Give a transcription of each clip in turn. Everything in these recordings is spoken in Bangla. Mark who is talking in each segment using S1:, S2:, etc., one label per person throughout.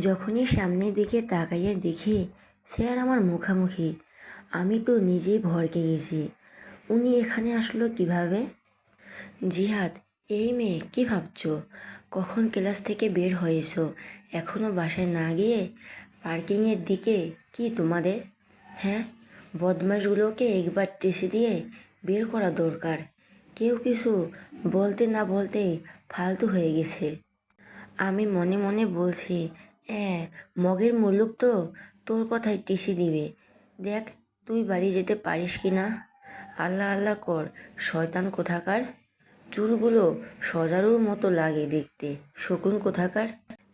S1: যখনই সামনের দিকে তাকাইয়া দেখি সে আর আমার মুখামুখি। আমি তো নিজেই ভরকে গেছি। উনি এখানে আসলো কীভাবে? জিহাদ, এই মেয়ে, কী ভাবছ? কখন ক্লাস থেকে বের হয়েছো? এখনও বাসায় না গিয়ে? পার্কিংয়ের দিকে কি তোমাদের? হ্যাঁ বদমাশগুলোকে একবার টেসে দিয়ে বের করা দরকার। কেউ কিছু বলতে না বলতেই ফালতু হয়ে গেছে। আমি মনে মনে বলছি হ্যাঁ মগের মুলুক তো তোর কথায় টিসি দিবে। দেখ, তুই বাড়ি যেতে পারিস কি না? আল্লাহ আল্লাহ কর, শয়তান কোথাকার? চুলগুলো সজারুর মতো লাগে দেখতে। শকুন কোথাকার?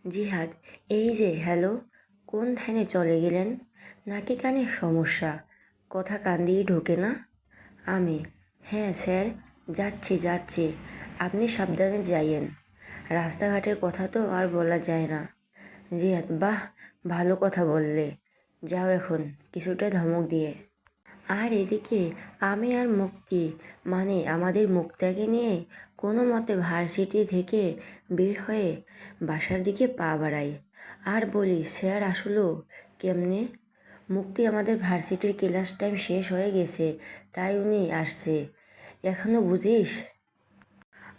S1: জিহাদ, এই যে, হ্যালো, কোন ধ্যানে চলে গেলেন? নাকি কানে সমস্যা? কথা কান দিয়ে ঢোকে না? আমি হ্যাঁ স্যার, যাচ্ছি যাচ্ছি। আপনি সাবধানে যাইয়েন। রাস্তাঘাটের কথা তো আর বলা যায় না। জিয়াদ বাহ, ভালো কথা বললে। যাও এখন, কিছুটা ধমক দিয়ে। আর এদিকে আমি আর মুক্তি মানে আমাদের মুক্তাকে নিয়ে কোনো মতে ভার্সিটি থেকে বের হয়ে বাসার দিকে পা বাড়াই। আর বলি, স্যার, আসলো কেমনে? মুক্তি, আমাদের ভার্সিটির ক্লাস টাইম শেষ হয়ে গেছে, তাই উনি আসছে। এখনও বুঝিস?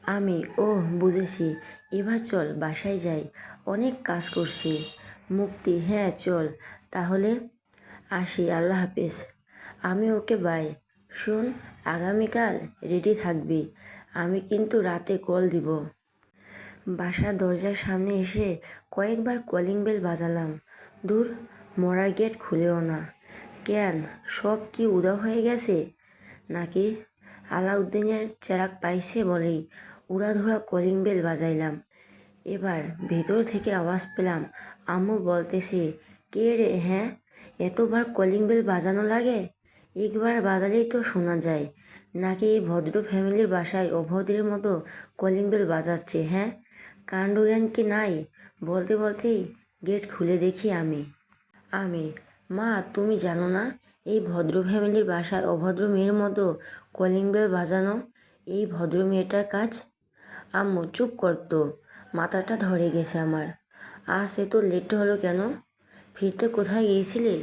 S1: আমি ও বুঝেছি। এবার চল বাসায় যাই। অনেক কাজ করছি। মুক্তি হ্যাঁ চল। তাহলে আসি, আল্লাহ হাফেজ। আমি ওকে বাই। শোন, আগামীকাল রেডি থাকবি। আমি কিন্তু রাতে কল দিব। বাসার দরজার সামনে এসে কয়েকবার কলিং বেল বাজালাম। দূর, মরার গেট খুলেও না। কেন, সব কি উদা হয়ে গেছে? নাকি আলাউদ্দিনের চেরাক পাইছে বলেই উড়াধুরা কলিং বেল বাজাইলাম। এবার ভেতর থেকে আওয়াজ পেলাম, আম্মু বলতেছে, কে রে হ্যাঁ? এতবার কলিং বেল বাজানো লাগে? একবার বাজালেই তো শোনা যায়। নাকি এই ভদ্র ফ্যামিলির বাসায় অভদ্রের মতো কলিং বেল বাজাচ্ছে হ্যাঁ? কাণ্ডজ্ঞান কি নাই? বলতে বলতেই গেট খুলে দেখি আমি। আমি, মা, তুমি জানো না, এই ভদ্র ফ্যামিলির বাসায় অভদ্র মেয়ের মতো কলিং বেল বাজানো? এই ভদ্র মেয়েটার কাজ আম্মু, চুপ করতো মাথাটা ধরে গেছে আমার। আজ এত লেট হলো কেন? ফিরতে কোথায় গিয়েছিলে?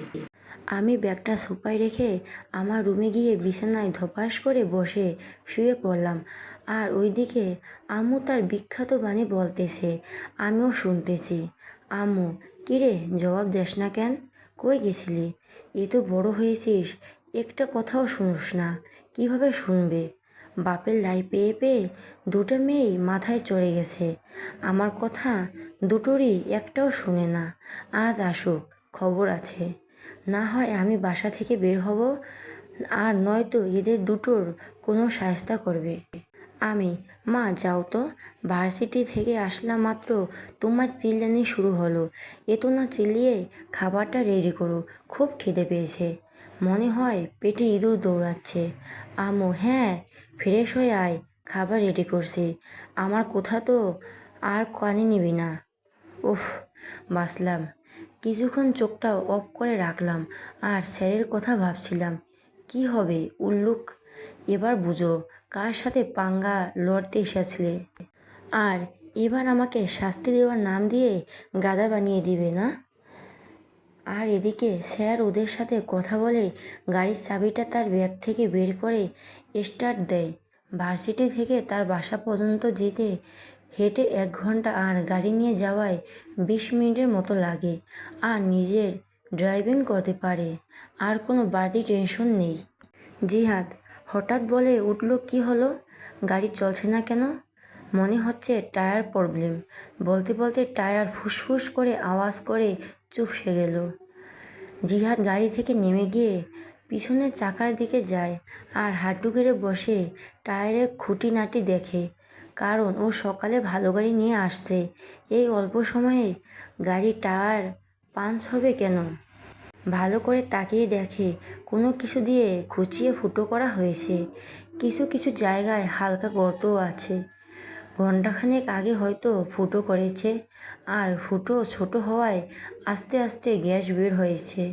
S1: আমি ব্যাগটা সোফায় রেখে আমার রুমে গিয়ে বিছানায় ধপাস করে বসে শুয়ে পড়লাম। আর ওইদিকে আম্মু তার বিখ্যাত বাণী বলতেছে, আমিও শুনতেছি। আম্মু, কিরে, জবাব দেস না কেন? কই গেছিলি? এ তো বড় হয়েছিস, একটা কথাও শুনোস না। কীভাবে শুনবে? বাপের লাই পেয়ে পেয়ে দুটো মেয়েই মাথায় চড়ে গেছে। আমার কথা দুটোরই একটাও শুনে না। আজ আসুক, খবর আছে। না হয় আমি বাসা থেকে বের হব, আর নয়তো এদের দুটোর কোনো সায়স্তা করবে। আমি, মা, যাও তো। ভার্সিটি থেকে আসলাম মাত্র তোমার চিল্লানি শুরু হলো। এত না চিল্লিয়ে খাবারটা রেডি করো। খুব খিদে পেয়েছে। মনে হয় পেটে ইঁদুর দৌড়াচ্ছে। আমো হ্যাঁ ফ্রেশ হয়ে আয়, খাবার রেডি করছি। আমার কথা তো আর কানে নিবি না। উফ বাসলাম কিছুক্ষণ চোখটা অফ করে রাখলাম আর স্যারের কথা ভাবছিলাম, কি হবে, উল্লুক? এবার বুঝো, কার সাথে পাঙ্গা লড়তে এসেছিলে? আর এবার আমাকে শাস্তি দেওয়ার নাম দিয়ে গাদা বানিয়ে দিবে না? আর এদিকে স্যার ওদের সাথে কথা বলে গাড়ির চাবিটা তার ব্যাগ থেকে বের করে স্টার্ট দেয়। ভার্সিটি থেকে তার বাসা পর্যন্ত যেতে হেঁটে এক ঘণ্টা আর গাড়ি নিয়ে যাওয়ায় বিশ মিনিটের মতো লাগে আর নিজের ড্রাইভিং করতে পারে। আর কোনো বাড়তি টেনশন নেই। জিহাদ হঠাৎ বলে উঠল, কি হলো? গাড়ি চলছে না কেন? মনে হচ্ছে টায়ার প্রবলেম। বলতে বলতে টায়ার ফুসফুস করে আওয়াজ করে চুপসে গেল। জিহাদ গাড়ি থেকে নেমে গিয়ে পিছনের চাকার দিকে যায় আর হাঁটু গেড়ে বসে টায়ারের খুঁটিনাটি দেখে। কারণ ও সকালে ভালো গাড়ি নিয়ে আসছে। এই অল্প সময়ে গাড়ি টায়ার পাঞ্চ হবে কেন? ভালো করে তাকিয়ে দেখে কোনো কিছু দিয়ে খুঁচিয়ে ফুটো করা হয়েছে। কিছু কিছু জায়গায় হালকা গর্তও আছে। ঘণ্টাখানেক আগে হয়তো ফুটো করেছে আর ফুটো ছোট হওয়ায় আস্তে আস্তে গ্যাস বের হয়েছে।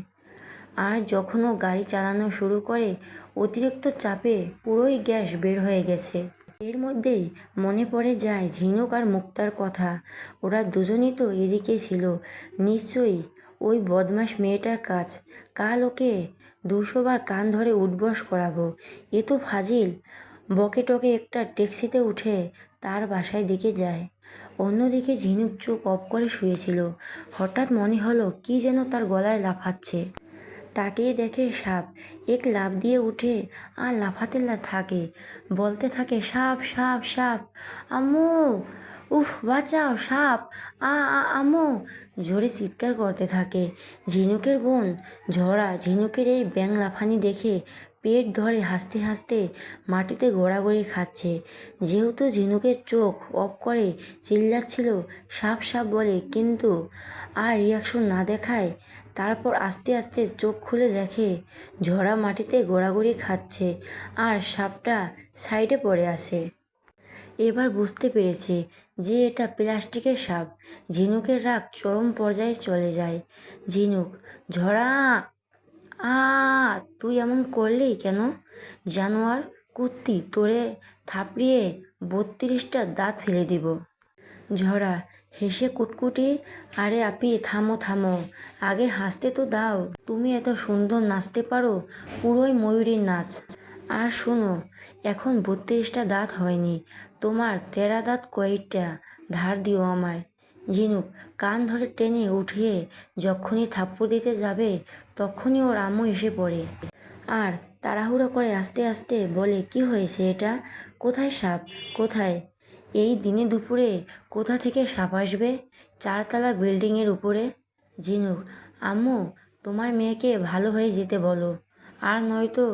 S1: আর যখন ও গাড়ি চালানো শুরু করে, অতিরিক্ত চাপে পুরোই গ্যাস বের হয়ে গেছে। এর মধ্যেই মনে পড়ে যায় ঝিনুক আর মুক্তার কথা। ওরা দুজনই তো এদিকে ছিল। নিশ্চয়ই ওই বদমাস মেয়েটার কাজ। কাল ওকে দুশোবার কান ধরে উঠবস করাবো। এ তো ফাজিল। বকে টকে একটা ট্যাক্সিতে উঠে তার বাসায় দিকে যায়। অন্যদিকে ঝিনুক চোখ অফ করে শুয়েছিল। হঠাৎ মনে হলো কি যেন তার গলায় লাফাচ্ছে। তাকিয়ে দেখে সাপ। এক লাফ দিয়ে উঠে আর লাফাতে থাকে। বলতে থাকে, সাপ সাপ সাপ, আম্মু, উফ, বাঁচাও, সাপ, আ আ, আম্মু। জোরে চিৎকার করতে থাকে। ঝিনুকের বোন, ঝরা, ঝিনুকের এই ব্যাং লাফানি দেখে পেট ধরে হাসতে হাসতে মাটিতে গড়াগড়ি খাচ্ছে। যেহেতু ঝিনুকের চোখ অফ করে চিল্লাচ্ছিল, সাপ সাপ বলে, কিন্তু আর রিয়াকশন না দেখায়, তারপর আস্তে আস্তে চোখ খুলে দেখে ঝরা মাটিতে গোড়াগড়ি খাচ্ছে আর সাপটা সাইডে পড়ে আসে এবার বুঝতে পেরেছে যে এটা প্লাস্টিকের সাপ। ঝিনুকের রাগ চরম পর্যায়ে চলে যায়। ঝিনুক, ঝরা! আ, তুই এমন করলি কেন? জানোয়ার কুত্তি, তোরে থাপড়িয়ে বত্রিশটা দাঁত ফেলে দিব। ঝরা, হেসে কুটকুটি, আরে আপি, থামো থামো। আগে হাসতে তো দাও, তুমি এত সুন্দর নাচতে পারো, পুরোই ময়ূরীর নাচ। আর শোনো, এখন বত্রিশটা দাঁত হয়নি, তোমার তেরা দাঁত কয়েকটা, ধার দিও আমায়। ঝিনুক, কান ধরে টেনে উঠিয়ে যখনই থাপ্পড় দিতে যাবে, তখনই ওর আম্মু এসে পড়ে। আর তাড়াহুড়ো করে আস্তে আস্তে বলে, কি হয়েছে এটা? কোথায় সাপ? কোথায়? এই দিনে দুপুরে কোথা থেকে সাপ আসবে? চারতলা বিল্ডিংয়ের উপরে? ঝিনুক, আম্মু, তোমার মেয়েকে ভালো হয়ে যেতে বলো। আর নয়তো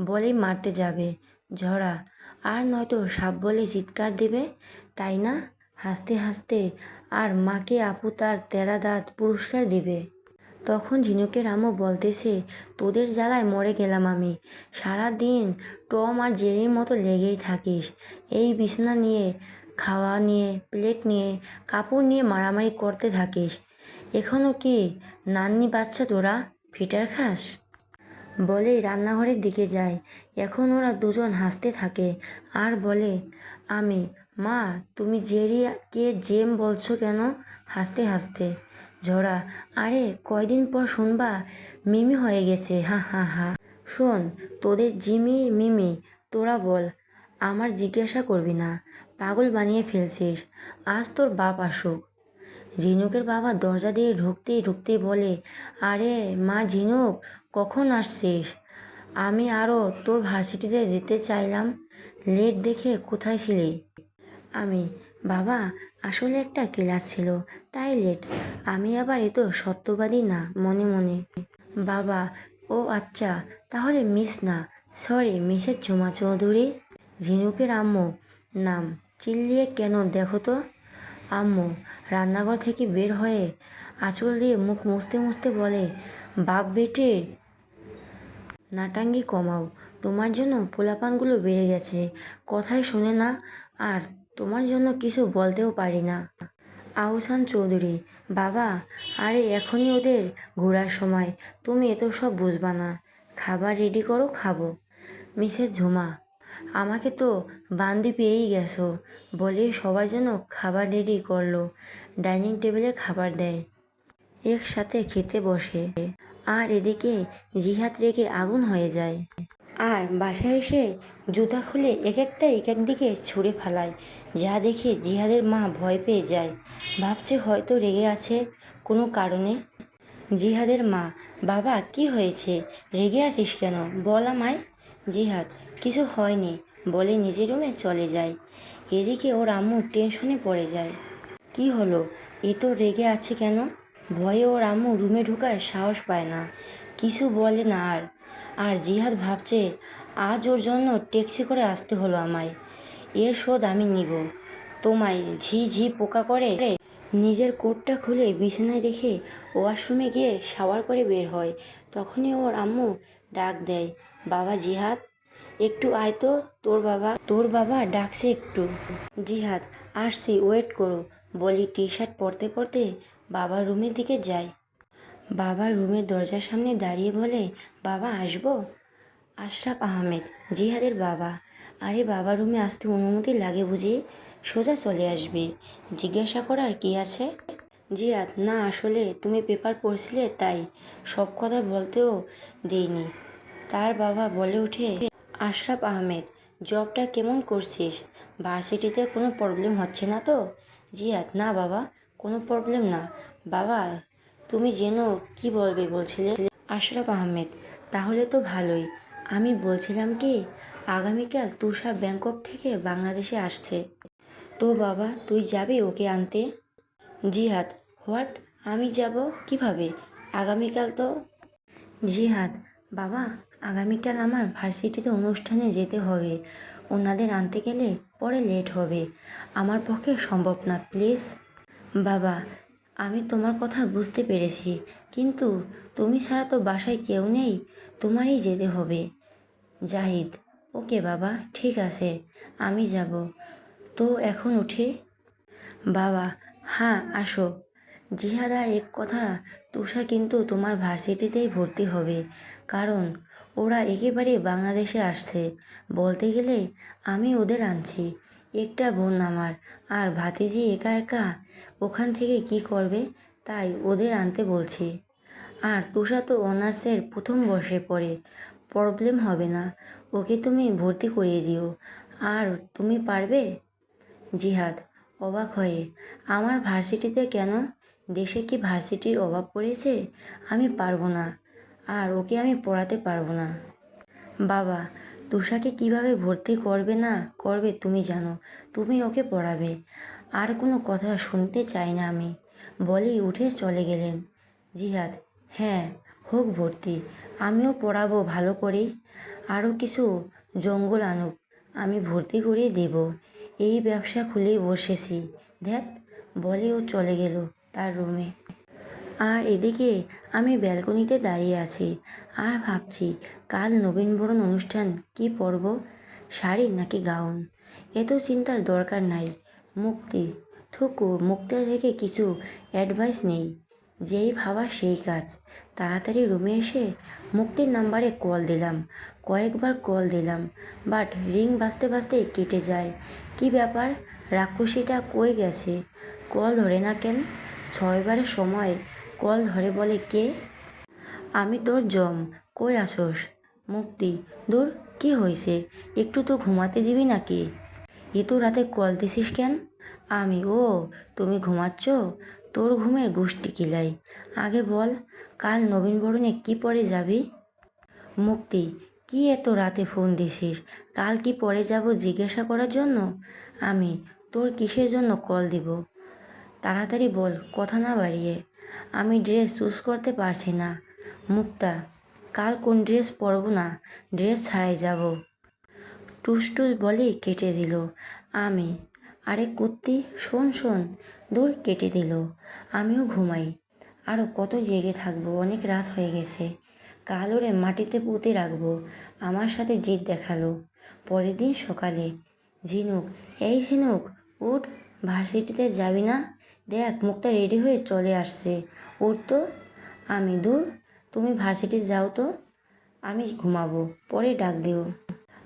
S1: বলেই মারতে যাবে। ঝরা আর নয়তো সাপ বলে চিৎকার দেবে, তাই না? হাসতে হাসতে আর মাকে আপু তার তেরা দাঁত পুরস্কার দিবে। তখন ঝিনুকের আম্মু বলতেছে, তোদের জ্বালায় মরে গেলাম আমি। সারা দিন টম আর জেরির মতো লেগেই থাকিস। এই বিছনা নিয়ে, খাওয়া নিয়ে, প্লেট নিয়ে, কাপড় নিয়ে মারামারি করতে থাকিস। এখনও কি নান্নি বাচ্চা তোরা ফিটার খাস? বলেই রান্নাঘরের দিকে যায়। এখন ওরা দুজন হাসতে থাকে আর বলে, আমি, মা, তুমি জেরি, কে জেম বলছো কেন? হাসতে হাসতে। ঝরা, আরে, কয়দিন পর শুনবা, মিমি হয়ে গেছে, হা হা হা। শোন, তোদের জিমি, মিমি, তোরা বল, আমার জিজ্ঞাসা করবি না, পাগল বানিয়ে ফেলছিস, আজ তোর বাপ আসুক। ঝিনুকের বাবা দরজা দিয়ে ঢুকতেই ঢুকতেই বলে, আরে, মা ঝিনুক কখন আসছিস? আমি আরও তোর ভার্সিটিতে যেতে চাইলাম, লেট দেখে কোথায় ছিলি? আমি, বাবা, আসলে একটা ক্লাস ছিল, তাই লেট। আমি আবার এত সত্যবাদী না, মনে মনে। বাবা, ও আচ্ছা তাহলে মিস না। সরি মিসের ঝুমা চৌধুরী। ঝিনুকের আম্মু, নাম চিল্লিয়ে কেন দেখো তো? আম্মু, রান্নাঘর থেকে বের হয়ে আঁচল দিয়ে মুখ মুছতে মুছতে বলে, বাপ বেটির নাটাঙ্গি কমাও। তোমার জন্য পোলাপানগুলো বেড়ে গেছে। কথাই শোনে না, আর তোমার জন্য কিছু বলতেও পারি না। আহসান চৌধুরী, বাবা, আরে এখনই ওদের ঘোরার সময়। তুমি এত সব বুঝবা না। খাবার রেডি করো, খাব। মিসেস ঝুমা, আমাকে তো বান্দি পেয়েই গেছো। বলে সবার জন্য খাবার রেডি করল। ডাইনিং টেবিলে খাবার দেয়। একসাথে খেতে বসে। আর এদিকে জিহাদ রেগে আগুন হয়ে যায়। আর বাসায় এসে জুতা খুলে এক একটা এক এক দিকে ছুঁড়ে ফেলায়। যা দেখে জিহাদের মা ভয় পেয়ে যায়। ভাবছে হয়তো রেগে আছে কোনো কারণে। জিহাদের মা, বাবা, কি হয়েছে? রেগে আছিস কেন? বল আমায়। জিহাদ, কিছু হয়নি। বলে নিজের রুমে চলে যায়। এদিকে ওর আম্মু টেনশনে পড়ে যায়। কি হলো? এ তো রেগে আছে কেন? ভয়ে ওর আম্মু রুমে ঢোকার সাহস পায় না। কিছু বলে না আর। আর জিহাদ ভাবছে, আজ ওর জন্য ট্যাক্সি করে আসতে হলো আমায়। এর শোধ আমি নিব। তোমায় ঝি ঝি পোকা করে নিজের কোটটা খুলে বিছানায় রেখে ওয়াশরুমে গিয়ে শাওয়ার করে বের হয়। তখনই ওর আম্মু ডাক দেয়, বাবা জিহাদ, একটু আয় তো, তোর বাবা তোর বাবা ডাকছে একটু। জিহাদ, আসছি ওয়েট করো। বলি টি শার্ট পরতে পরতে বাবার রুমের দিকে যায়। বাবা রুমের দরজার সামনে দাঁড়িয়ে বলে, বাবা, আসব? আশরাফ আহমেদ, জিহাদের বাবা। আরে বাবা, রুমে আসতে অনুমতি লাগে বুঝি? সোজা চলে আসবে। জিজ্ঞাসা করার কি আছে? জিয়াদ, না, আসলে তুমি পেপার পড়ছিলে, তাই সব কথা বলতেও দেইনি। তার বাবা বলে উঠে আশরাফ আহমেদ, জবটা কেমন করছিস? ভার্সিটিতে কোনো প্রবলেম হচ্ছে না তো? জিয়াদ, না বাবা কোনো প্রবলেম না। বাবা, তুমি যেন কি বলবে বলছিলে? আশরাফ আহমেদ, তাহলে তো ভালোই। আমি বলছিলাম কি, আগামীকাল তুষার ব্যাংকক থেকে বাংলাদেশে আসছে। তো বাবা, তুই যাবি ওকে আনতে? জিহাদ, হোয়াট? আমি যাব কীভাবে? আগামীকাল তো? জিহাদ, বাবা, আগামীকাল আমার ভার্সিটিতে অনুষ্ঠানে যেতে হবে। ওনাদের আনতে গেলে পরে লেট হবে। আমার পক্ষে সম্ভব না, প্লিজ। বাবা, আমি তোমার কথা বুঝতে পেরেছি। কিন্তু তুমি ছাড়া তো বাসায় কেউ নেই, তোমারই যেতে হবে। জাহিদ, ওকে বাবা, ঠিক আছে, আমি যাব। তো এখন উঠে? বাবা হ্যাঁ আসো। জিহাদ আর এক কথা, তুষা কিন্তু তোমার ভার্সিটিতেই ভর্তি হবে। কারণ ওরা একেবারে বাংলাদেশে আসছে। বলতে গেলে, আমি ওদের আনছি। একটা বোন আমার। আর ভাতিজি একা একা ওখান থেকে কি করবে তাই ওদের আনতে বলছি। আর তুষা তো অনার্সের প্রথম বর্ষে পড়ে প্রবলেম হবে না। ওকে তুমি ভর্তি করিয়ে দিও। আর তুমি পারবে? জিহাদ অবাক হয়ে, আমার ভার্সিটিতে কেন? দেশে কি ভার্সিটির অভাব পড়েছে? আমি পারব না। আর ওকে আমি পড়াতে পারব না। বাবা তুষাকে কীভাবে ভর্তি করবে না করবে তুমি জানো, তুমি ওকে পড়াবে। আর কোনো কথা শুনতে চাই না আমি। বলেই উঠে চলে গেলেন। জিহাদ হ্যাঁ হোক ভর্তি, আমিও পড়াবো ভালো করেই। আরও কিছু জঙ্গল আনুক, আমি ভর্তি করিয়ে দেব। এই ব্যবসা খুলেই বসেছি। ধ্যাত বলে ও চলে গেল তার রুমে। আর এদিকে আমি ব্যালকনিতে দাঁড়িয়ে আছি। আর ভাবছি, কাল নবীনবরণ অনুষ্ঠান কি পরব? শাড়ি নাকি গাউন? এত চিন্তার দরকার নাই। মুক্তি। থুকু, মুক্তার থেকে কিছু অ্যাডভাইস নেই। যেই ভাবা সেই কাজ। তাড়াতাড়ি রুমে এসে মুক্তির নাম্বারে কল দিলাম। কয়েকবার কল দিলাম। বাট রিং বাজতে বাজতে কেটে যায়। কি ব্যাপার? রাক্ষসীটা কই গেছে? কল ধরে না কেন? ছয়বারের সময় কল ধরে বলে কে? আমি তোর জম, কই আসস মুক্তি, দূর, কি হয়েছে একটু তো ঘুমাতে দিবি নাকি? এ তো রাতে কল দিছিস কেন? আমি, ও, তুমি ঘুমাচ্ছ? তোর ঘুমের গোষ্ঠী কিলাই। আগে বল, কাল নবীনবরণে কি পরে যাবি? মুক্তি, কি এত রাতে ফোন দিছিস? কাল কি পরে যাব জিজ্ঞাসা করার জন্য? আমি, তোর কিসের জন্য কল দিব? তাড়াতাড়ি বল, কথা না বাড়িয়ে। আমি ড্রেস চুজ করতে পারছি না। মুক্তা, কাল কোন ড্রেস পরব না? ড্রেস ছাড়াই যাব। টুসটুস বলে কেটে দিল। আমি, আরে কুত্তি, শোন শোন দূর কেটে দিল। আমিও ঘুমাই। আরও কত জেগে থাকব, অনেক রাত হয়ে গেছে। কাল ওরে মাটিতে পুঁতে রাখব, আমার সাথে জিদ দেখাল। পরের দিন সকালে, ঝিনুক, এই ঝিনুক, উঠ, ভার্সিটিতে যাবি না? দেখ মুখটা রেডি হয়ে চলে আসছে। উঠ তো। আমি দূর তুমি ভার্সিটি যাও তো। আমি ঘুমাবো, পরে ডাক দিও।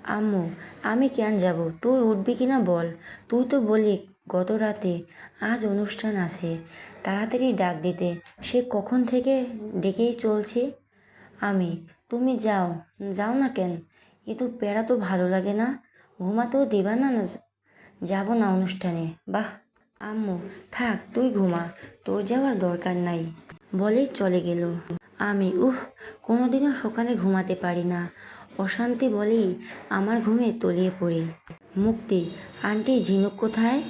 S1: আম্মু, আমি কেন যাব? তুই উঠবি কি না বল। তুই তো বলি, গত রাতে আজ অনুষ্ঠান আছে। তাড়াতাড়ি ডাক দিতে। সে কখন থেকে ডেকেই চলছে? আমি, তুমি যাও। যাও না কেন? এ তো পেড়া তো ভালো লাগে না। ঘুমাতেও দিবা না না যাব না অনুষ্ঠানে। বাহ। আম্মু, থাক, তুই ঘুমা। তোর যাওয়ার দরকার নাই। বলে চলে গেল। আমি, উহ, কোনোদিনও সকালে ঘুমাতে পারি না। অশান্তি বলেই আমার ঘুমে তলিয়ে পড়ি। মুক্তি, আন্টি ঝিনুক কোথায়?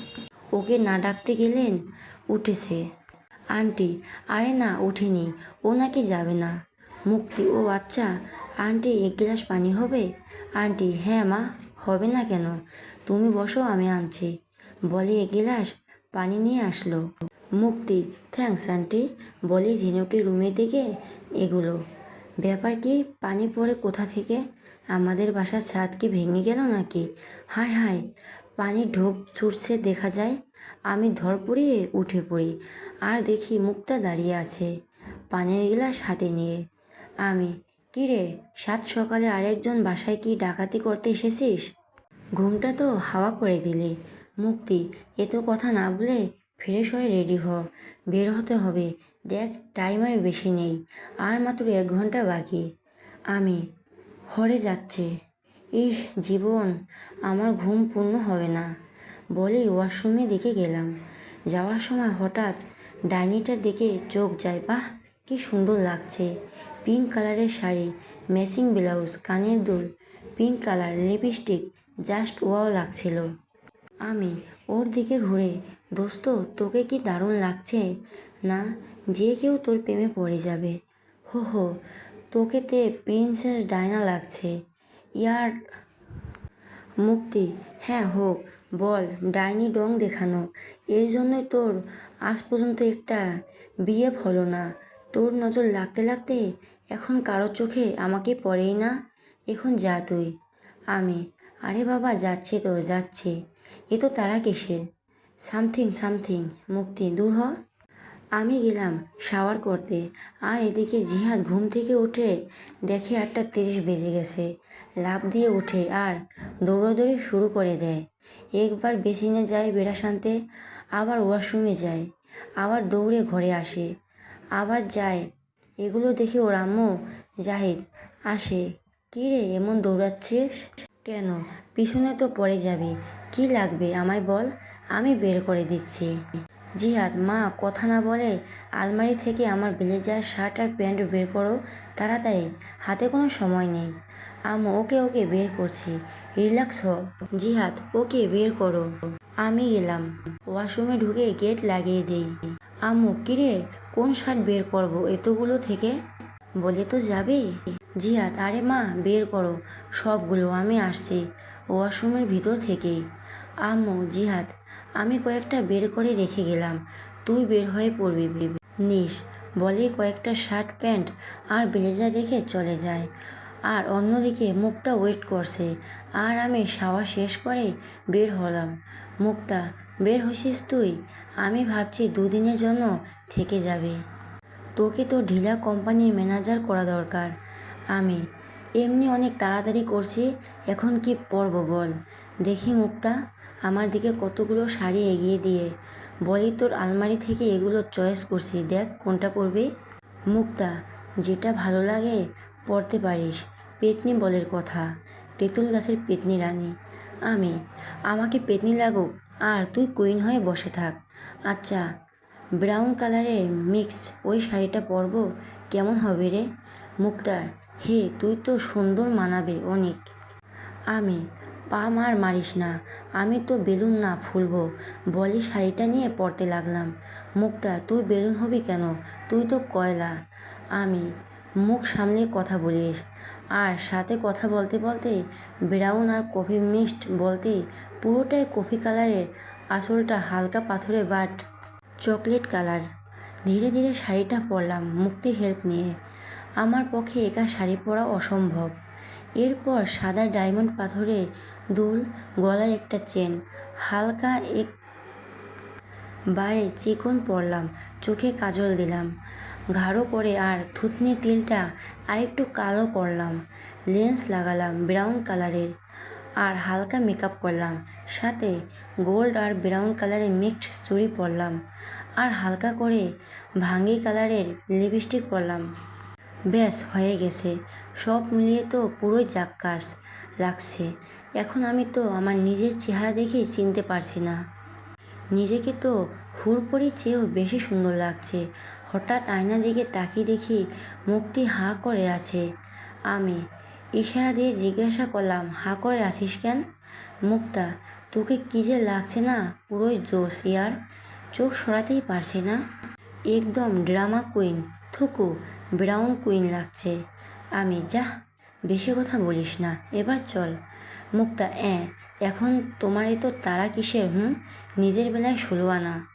S1: ওকে না ডাকতে গেলেন, উঠেছে। আন্টি, আরে না, উঠেনি, ও নাকি যাবে না। মুক্তি, ও আচ্ছা আন্টি এক গ্লাস পানি হবে? আন্টি হ্যাঁ মা, হবে না কেন? তুমি বসো, আমি আনছি। বলে এক গ্লাস পানি নিয়ে আসলো। মুক্তি। Thanks, aunty. বলে, ঝিনুকের রুমের দিকে? এগুলো। ব্যাপার কি, পানি পড়ে কোথা থেকে? আমাদের বাসার ছাদ কি ভেঙে গেল নাকি? হায় হায়, পানি ঢোক ছুটছে দেখা যায়। আমি ধর পড়িয়ে উঠে পড়ি। আর দেখি মুক্তা দাঁড়িয়ে আছে, পানির গিলাস হাতে নিয়ে। আমি, কি রে, সাত সকালে আরেকজন বাসায় কি ডাকাতি করতে এসেছিস? ঘুমটা তো হাওয়া করে দিলি। মুক্তি এত কথা না বলে ফ্রেশ হয়ে রেডি হ, বের হতে হবে। দেখ টাইম আর বেশি নেই, আর মাত্র এক ঘণ্টা বাকি। আমি, হরে যাচ্ছে। এই জীবন, আমার ঘুম পূর্ণ হবে না। বলেই ওয়াশরুমে দিকে গেলাম। যাওয়ার সময় হঠাৎ ডাইনিটার দিকে চোখ যায়। বাহ, কি সুন্দর লাগছে। পিঙ্ক কালারের শাড়ি, ম্যাচিং ব্লাউজ, কানের দুল, pink colour, lipstick, just wow লাগছিল। আমি ওর দিকে ঘুরে দোস্ত, তোকে কি দারুণ লাগছে? না, যে কেউ তোর প্রেমে পড়ে যাবে। হো হো তোকে তে প্রিন্সেস ডায়না লাগছে। ইয়ার মুক্তি। হ্যাঁ হোক, বল, ডাইনি ডং দেখানো। এর জন্যই তোর আজ পর্যন্ত একটা বিয়ে হলো না। তোর নজর লাগতে লাগতে এখন কারোর চোখে আমাকে পড়েই না? এখন যা তুই। আমি। আরে বাবা, যাচ্ছে তো, যাচ্ছে। এ তো তারা কিসের? সামথিং সামথিং, মুক্তি দূর হ। আমি গেলাম শাওয়ার করতে। আর এদিকে জিহাদ ঘুম থেকে উঠে দেখে আটটা তিরিশ বেজে গেছে। লাফ দিয়ে উঠে আর দৌড়াদৌড়ি শুরু করে দেয়। একবার বেসিনে যায় বেড়া শান্তে আবার ওয়াশরুমে যায়, আবার দৌড়ে ঘরে আসে, আবার যায়। এগুলো দেখে ওর আম্মু জাহিদ আসে, কী রে, এমন দৌড়াচ্ছিস? কেন? পিছনে তো পড়ে যাবে। কি লাগবে আমায় বল? আমি বের করে দিচ্ছি। জিহাদ, মা, কথা না বলে আলমারি থেকে আমার ব্লেজার, শার্ট আর প্যান্ট বের করো, তাড়াতাড়ি। হাতে কোনো সময় নেই। আম্মু, ওকে ওকে, বের করছি। রিল্যাক্স হ জিহাদ, ওকে, বের করো। আমি গেলাম। ওয়াশরুমে ঢুকে গেট লাগিয়ে দেই। আম্মু, কিরে, কোন শার্ট বের করব এতগুলো থেকে? বলে তো যাবে। জিহাদ, আরে মা, বের করো। সবগুলো, আমি আসছি ওয়াশরুমের ভিতর থেকেই। আম্মু, জিহাদ আমি কয়েকটা বের করে রেখে গেলাম। তুই বের হয়ে পড়বি নিস বলে কয়েকটা শার্ট, প্যান্ট আর ব্লেজার রেখে চলে যায়। আর অন্যদিকে মুক্তা ওয়েট করছে। আর আমি শাওয়া শেষ করে বের হলাম। মুক্তা, বের হসিস তুই? আমি ভাবছি দুদিনের জন্য থেকে যাবে। তোকে তো ঢিলা কোম্পানির ম্যানেজার করা দরকার। আমি, এমনি অনেক তাড়াতাড়ি করছি, এখন কি পরব বল? দেখি মুক্তা। আমার দিকে কতগুলো শাড়ি এগিয়ে দিয়ে, বলি তোর আলমারি থেকে এগুলো চয়েস করছি, দেখ কোনটা পরবি। মুক্তা, যেটা ভালো লাগে পরতে পারিস, পেতনি বলের কথা, তেঁতুল গাছের পেতনি রানী। আমি, আমাকে পেতনি লাগুক, আর তুই কুইন হয়ে বসে থাক। আচ্ছা ব্রাউন কালারের মিক্স ওই শাড়িটা পরবো, কেমন হবে রে? মুক্তা, হে, তুই তো সুন্দর মানাবে অনেক। আমি পা মার মারিস না, আমি তো বেলুন না ফুলবো। বলি শাড়িটা নিয়ে পরতে লাগলাম। মুক্তা তুই বেলুন হবি কেন? তুই তো কয়লা। আমি, মুখ সামলে কথা বলিস। আর সাথে কথা বলতে বলতে ব্রাউন আর কফি মিক্সড বলতে পুরোটাই কফি কালারের, আসলটা হালকা পাথরে বাট চকলেট কালার। ধীরে ধীরে শাড়িটা পরলাম মুক্তির হেল্প নিয়ে। আমার পক্ষে একা শাড়ি পরা অসম্ভব। এরপর সাদা ডায়মন্ড পাথরে দুল, গলায় একটা চেন, হালকা এক বারে চিকন পরলাম চোখে কাজল দিলাম। গাঢ় করে আর থুতনি তিলটা আরেকটু কালো করলাম। লেন্স লাগালাম ব্রাউন কালারের আর হালকা মেকআপ করলাম। সাথে গোল্ড আর ব্রাউন কালারের মিক্সড চুড়ি পরলাম আর হালকা করে ভাঙ্গি কালারের লিপস্টিক পরলাম। ব্যাস, হয়ে গেছে। সব মিলিয়ে তো পুরোই জাক্কাস লাগছে। এখন আমি তো আমার নিজের চেহারা দেখেই চিনতে পারছি না। নিজেকে তো হুড়পড়ি চেয়েও বেশি সুন্দর লাগছে। হঠাৎ আয়না দিকে তাকিয়ে দেখি মুক্তি হাঁ করে আছে। আমি ইশারা দিয়ে জিজ্ঞাসা করলাম, হাঁ করে আছিস কেন? মুক্তা, তোকে কী যে লাগছে না? পুরোই জোশ ইয়ার। চোখ সরাতেই পারছি না। একদম ড্রামা কুইন। থুকু ব্রাউন কুইন লাগছে। আমি, যা, বেশি কথা বলিস না। এবার চল। মুক্তা অ্যাঁ এখন তোমারই তো তারা কিসের, হুম? নিজের বেলায় ষোলো আনা।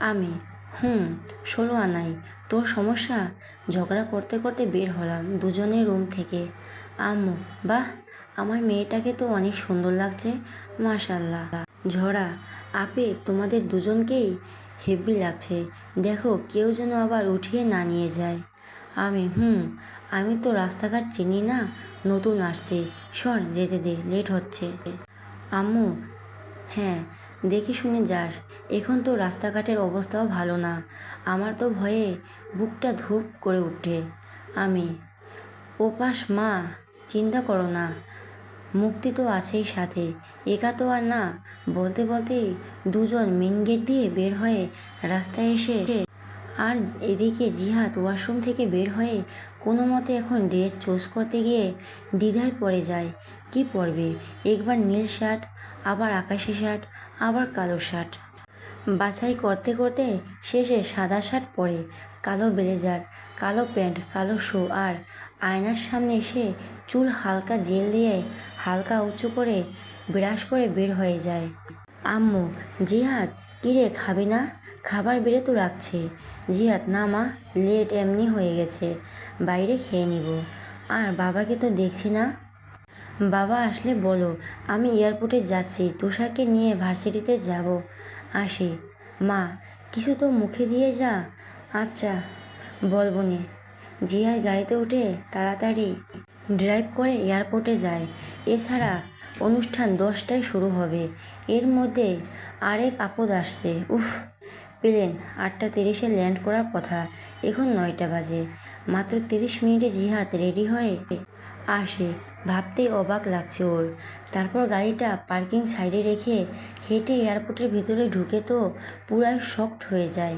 S1: আমি, হুম, ষোলো আনাই। তোর সমস্যা? ঝগড়া করতে করতে বের হলাম দুজনের রুম থেকে। আম্মু, বাহ, আমার মেয়েটাকে তো অনেক সুন্দর লাগছে মাশাল্লাহ ঝরা আপে তোমাদের দুজনকেই হেভি লাগছে। দেখো, কেউ যেন আবার উঠিয়ে না নিয়ে যায়। আমি, হুম, আমি তো রাস্তাঘাট চিনি না, নতুন আসছে। সর, যেতে দে, লেট হচ্ছে। আম্মু হ্যাঁ দেখে শুনে যাস, এখন তো রাস্তাঘাটের অবস্থাও ভালো না। আমার তো ভয়ে বুকটা ধূপ করে উঠে। আমি ওপাস মা, চিন্তা করো না, মুক্তি তো আছেই সাথে। একা তো আর না, বলতে বলতেই দুজন মেন গেট দিয়ে বের হয়ে রাস্তায় এসে আর এদিকে জিহাদ ওয়াশরুম থেকে বের হয়ে কোনো মতে এখন ড্রেস চুজ করতে গিয়ে দ্বিধায় পড়ে যায়। কি পরবে? একবার নীল শার্ট, আবার আকাশি শার্ট, আবার কালো শার্ট। বাছাই করতে করতে শেষে সাদা শার্ট পরে কালো ব্লেজার, কালো প্যান্ট, কালো শু আর আয়নার সামনে এসে চুল হালকা জেল দিয়ে হালকা উঁচু করে ব্রাশ করে বের হয়ে যায়। আম্মু, জিহাদ, কিরে, খাবি না? খাবার বেড়ে তো রাখছে। জিহাদ না মা, লেট এমনি হয়ে গেছে, বাইরে খেয়ে নিব। আর বাবাকে তো দেখছি না? বাবা আসলে বলো, আমি এয়ারপোর্টে যাচ্ছি, তুষারকে নিয়ে ভার্সিটিতে যাব। আসি। মা, কিছু তো মুখে দিয়ে যা। আচ্ছা বলব নে। জিয়ার গাড়িতে উঠে তাড়াতাড়ি ড্রাইভ করে এয়ারপোর্টে যায়। এছাড়া অনুষ্ঠান দশটায় শুরু হবে। এর মধ্যে আরেক আপদ আসছে। উফ প্লেন আটটা তিরিশে ল্যান্ড করার কথা। এখন নয়টা বাজে। মাত্র তিরিশ মিনিটে জিহাদ রেডি হয়ে আসে। ভাবতেই অবাক লাগছে ওর। তারপর গাড়িটা পার্কিং সাইডে রেখে হেঁটে এয়ারপোর্টের ভিতরে ঢুকে তো পুরাই শক্ট হয়ে যায়।